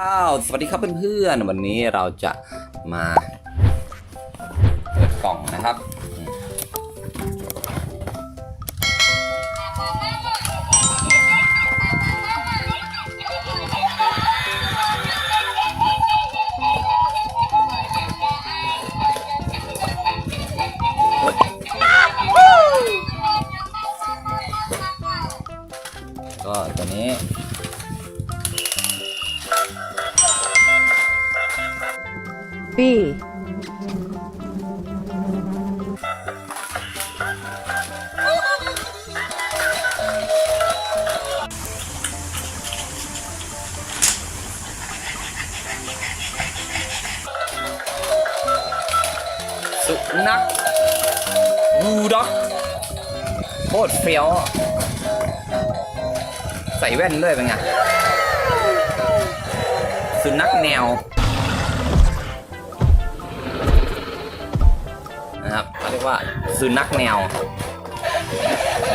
อ้าวสวัสดีครับเพื่อนๆวันนี้เราจะมาเปิดกล่องนะครับ ก็ตัวนี้ B s สุนัขบูด็อกโคตรเฟี้ยว ใส่แว่นด้วยเป็นไง สุนัขแนว นะครับเขาเรียกว่าสุนัขแนว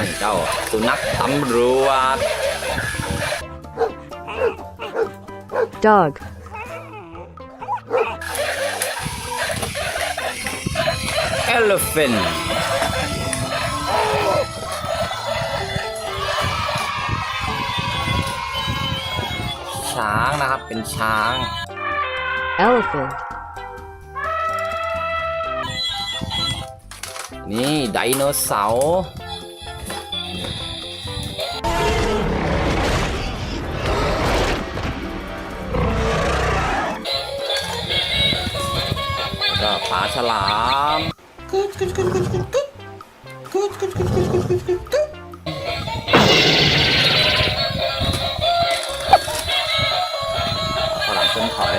นี่เจ้าสุนัขตำรวจ Dog elephant ช้างนะครับเป็นช้าง Elephant นี่ไดโนเสาร์ก็ปลาฉลามฉลามเส้นถอย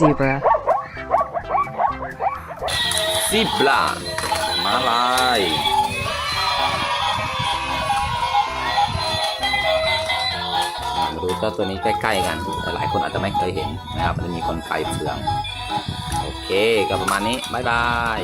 Zebra ซิบลามาลายอ่ามาดูเจ้าตัวนี้ใกล้ๆกัน แต่หลายคนอาจจะไม่เคยเห็นนะครับ มันจะมีคนไกลเฟือง โอเค ก็ประมาณนี้ บ๊ายบาย